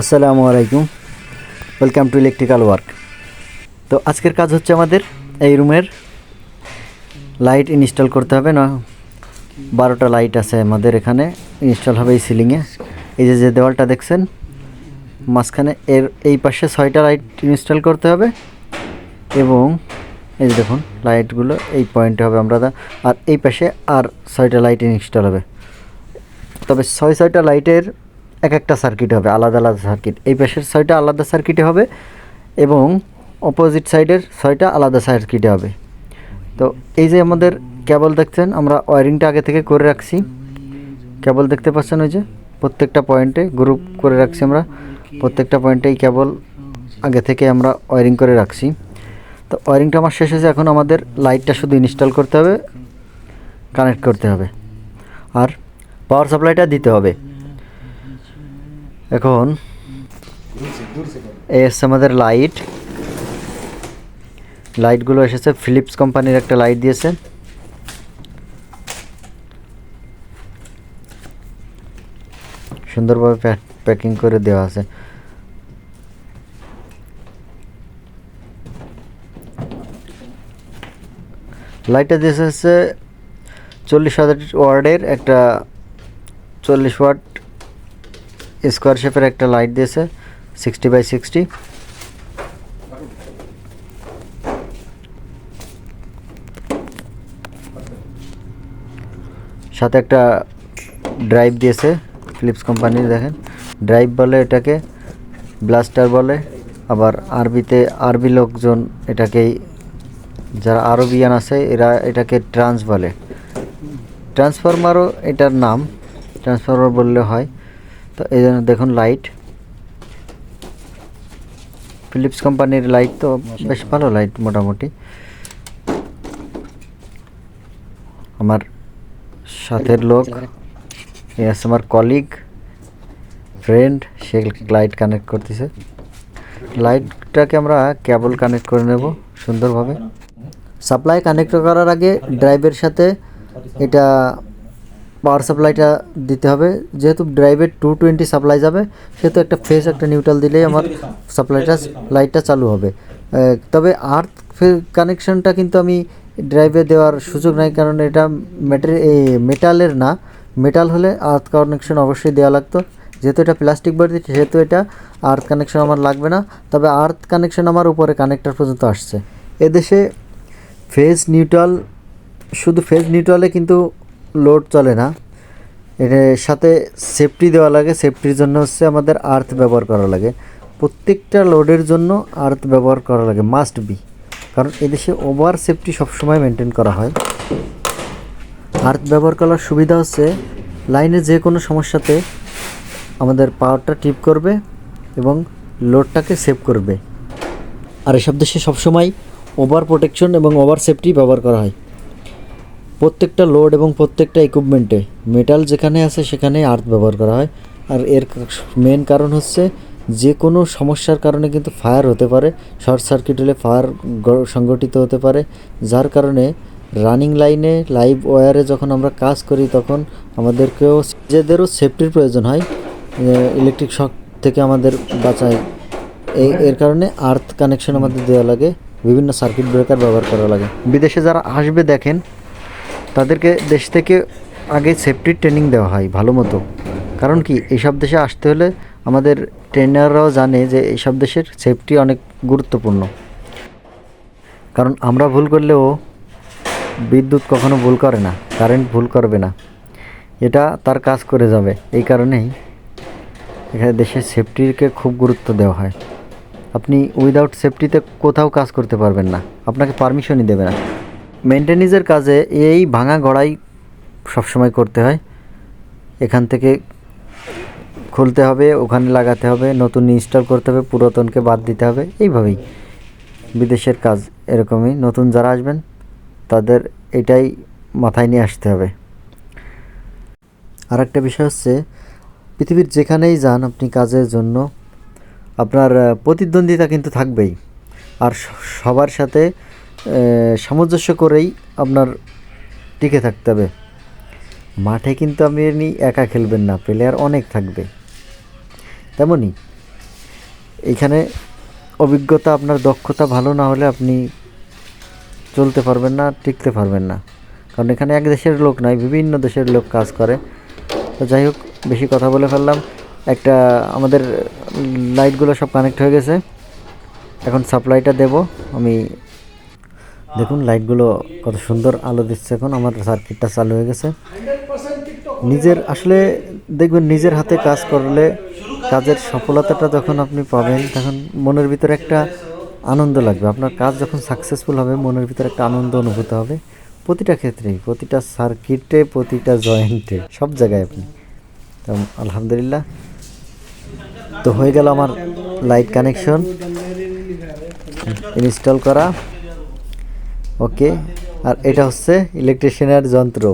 আসসালামু আলাইকুম। Welcome to electrical work তো আজকের কাজ হচ্ছে আমাদের এই রুমের লাইট ইনস্টল করতে হবে না, বারোটা লাইট আছে আমাদের এখানে ইনস্টল হবে এই সিলিংয়ে এই যে যে দেওয়ালটা দেখছেন, মাঝখানে এর এই পাশে ছয়টা লাইট ইনস্টল করতে হবে এবং এই যে দেখুন লাইটগুলো এই পয়েন্টে হবে আমরা আর এই পাশে আর ছয়টা লাইট ইনস্টল হবে। তবে ছয় ছয়টা লাইটের এক একটা সার্কিট হবে, আলাদা আলাদা সার্কিট এই পাশের ছয়টা আলাদা সার্কিটে হবে এবং অপোজিট সাইডের ছয়টা আলাদা সার্কিটে হবে। তো এই যে আমাদের কেবল দেখছেন, আমরা ওয়ারিংটা আগে থেকে করে রাখছি। কেবল দেখতে পাচ্ছেন ওই যে, প্রত্যেকটা পয়েন্টে গ্রুপ করে রাখছি আমরা। প্রত্যেকটা পয়েন্টেই কেবল আগে থেকে আমরা ওয়ারিং করে রাখছি। তো ওয়ারিংটা আমার শেষ হয়েছে, এখন আমাদের লাইটটা শুধু ইনস্টল করতে হবে কানেক্ট করতে হবে। আর পাওয়ার সাপ্লাইটা দিতে হবে। এখন এই এসছে আমাদের লাইট লাইটগুলো এসেছে ফিলিপস কোম্পানির একটা লাইট দিয়েছে। সুন্দরভাবে প্যাকিং করে দেওয়া আছে। লাইটটা দিয়েছে হচ্ছে চল্লিশ হাজার ওয়ার্ডের একটা চল্লিশ ওয়াট স্কোয়ার শেপের একটা লাইট দিয়েছে সিক্সটি বাই সিক্সটি সাথে একটা ড্রাইভ দিয়েছে ফিলিপস কোম্পানির দেখেন। ড্রাইভ বলে এটাকে ব্লাস্টার বলে, আবার আরবিতে আরবি লোকজন এটাকেই, যারা আরবিয়ান আছে, এরা এটাকে ট্রান্স বলে। ট্রান্সফরমারও এটার নাম ট্রান্সফরমার বললে হয়। তো এই জন্য দেখুন লাইট ফিলিপস কোম্পানির লাইট তো বেশ ভালো লাইট মোটামুটি। আমার সাথের লোক এ আছে আমার কলিগ ফ্রেন্ড সে লাইট কানেক্ট করতেছে। লাইটটাকে আমরা কেবল কানেক্ট করে নেব সুন্দরভাবে। সাপ্লাই কানেক্ট করার আগে ড্রাইভের সাথে এটা পাওয়ার সাপ্লাইটা দিতে হবে। যেহেতু ড্রাইভের টু টোয়েন্টি সাপ্লাই যাবে, সেহেতু একটা ফেস একটা নিউট্রাল দিলেই আমার সাপ্লাইটা লাইটটা চালু হবে। তবে আর্থ কানেকশনটা কিন্তু আমি ড্রাইভে দেওয়ার সুযোগ নাই, কারণ এটা মেটালের না। মেটাল হলে আর্থ কানেকশন অবশ্যই দেওয়া লাগতো। যেহেতু এটা প্লাস্টিক বডি সেহেতু এটা আর্থ কানেকশন আমার লাগবে না। তবে আর্থ কানেকশন আমার উপরে কানেক্টর পর্যন্ত আসছে। এদেশে ফেজ নিউট্রাল শুধু ফেজ নিউট্রালে কিন্তু লোড চলে না। এর সাথে সেফটি দেওয়া লাগে। সেফটির জন্য হচ্ছে আমাদের আর্থ ব্যবহার করা লাগে। প্রত্যেকটা লোডের জন্য আর্থ ব্যবহার করা লাগে মাস্ট বি কারণ এদেশে ওভার সেফটি সবসময় মেনটেন করা হয়। আর্থ ব্যবহার করার সুবিধা হচ্ছে লাইনে যে কোনো সমস্যাতে আমাদের পাওয়ারটা টিপ করবে এবং লোডটাকে সেভ করবে। আর এসব দেশে সবসময় ওভার প্রোটেকশন এবং ওভার সেফটি ব্যবহার করা হয়। প্রত্যেকটা লোড এবং প্রত্যেকটা ইকুইপমেন্টে মেটাল যেখানে আছে সেখানে আর্থ ব্যবহার করা হয়। আর এর মেন কারণ হচ্ছে যে কোনো সমস্যার কারণে কিন্তু ফায়ার হতে পারে শর্ট সার্কিট হলে ফায়ার সংগঠিত হতে পারে। যার কারণে রানিং লাইনে লাইভ ওয়ারে যখন আমরা কাজ করি তখন আমাদেরকেও নিজেদেরও সেফটির প্রয়োজন হয় ইলেকট্রিক শক থেকে আমাদের বাঁচায়। এই এর কারণে আর্থ কানেকশন আমাদের দেওয়া লাগে, বিভিন্ন সার্কিট ব্রেকার ব্যবহার করা লাগে। বিদেশে যারা আসবে দেখেন তাদেরকে দেশ থেকে আগে সেফটির ট্রেনিং দেওয়া হয় ভালো মতো। কারণ কি, এইসব দেশে আসতে হলে আমাদের ট্রেনাররাও জানে যে এইসব দেশের সেফটি অনেক গুরুত্বপূর্ণ। কারণ আমরা ভুল করলেও বিদ্যুৎ কখনো ভুল করে না কারেন্ট ভুল করবে না। এটা তার কাজ করে যাবে, এই কারণেই এখানে দেশের সেফটিকে খুব গুরুত্ব দেওয়া হয়। আপনি উইদাউট সেফটিতে কোথাও কাজ করতে পারবেন না, আপনাকে পারমিশনই দেবে না। মেনটেনেন্সের কাজে এই ভাঙা গড়াই সবসময় করতে হয়। এখান থেকে খুলতে হবে, ওখানে লাগাতে হবে, নতুন ইনস্টল করতে হবে, পুরাতনকে বাদ দিতে হবে, এইভাবেই। বিদেশের কাজ এরকমই, নতুন যারা আসবেন, তাদের এটাই মাথায় নিয়ে আসতে হবে। আর একটা বিষয় হচ্ছে, পৃথিবীর যেখানেই যান আপনি কাজের জন্য, আপনার প্রতিদ্বন্দ্বিতা কিন্তু থাকবেই। আর সবার সাথে সামঞ্জস্য করেই আপনার টিকে থাকতে হবে। মাঠে কিন্তু আপনি এমনি একা খেলবেন না প্লেয়ার অনেক থাকবে। তেমনই এইখানে অভিজ্ঞতা, আপনার দক্ষতা ভালো না হলে আপনি চলতে পারবেন না, টিকতে পারবেন না। কারণ এখানে এক দেশের লোক নয় বিভিন্ন দেশের লোক কাজ করে। তো যাই হোক, বেশি কথা বলে ফেললাম। একটা আমাদের লাইটগুলো সব কানেক্ট হয়ে গেছে। এখন সাপ্লাইটা দেব, আমি দেখুন, লাইটগুলো কত সুন্দর আলো দিচ্ছে এখন। আমার সার্কিটটা চালু হয়ে গেছে। নিজের, আসলে দেখবেন, নিজের হাতে কাজ করলে কাজের সফলতাটা যখন আপনি পাবেন, তখন মনের ভিতরে একটা আনন্দ লাগবে। আপনার কাজ যখন সাকসেসফুল হবে, মনের ভিতরে একটা আনন্দ অনুভূত হবে। প্রতিটা ক্ষেত্রেই, প্রতিটা সার্কিটে প্রতিটা জয়েন্টে সব জায়গায় আপনি। আলহামদুলিল্লাহ। তো হয়ে গেল আমার লাইট কানেকশন ইনস্টল করা। ওকে আর এটা হচ্ছে ইলেকট্রিশিয়ানের যন্ত্র।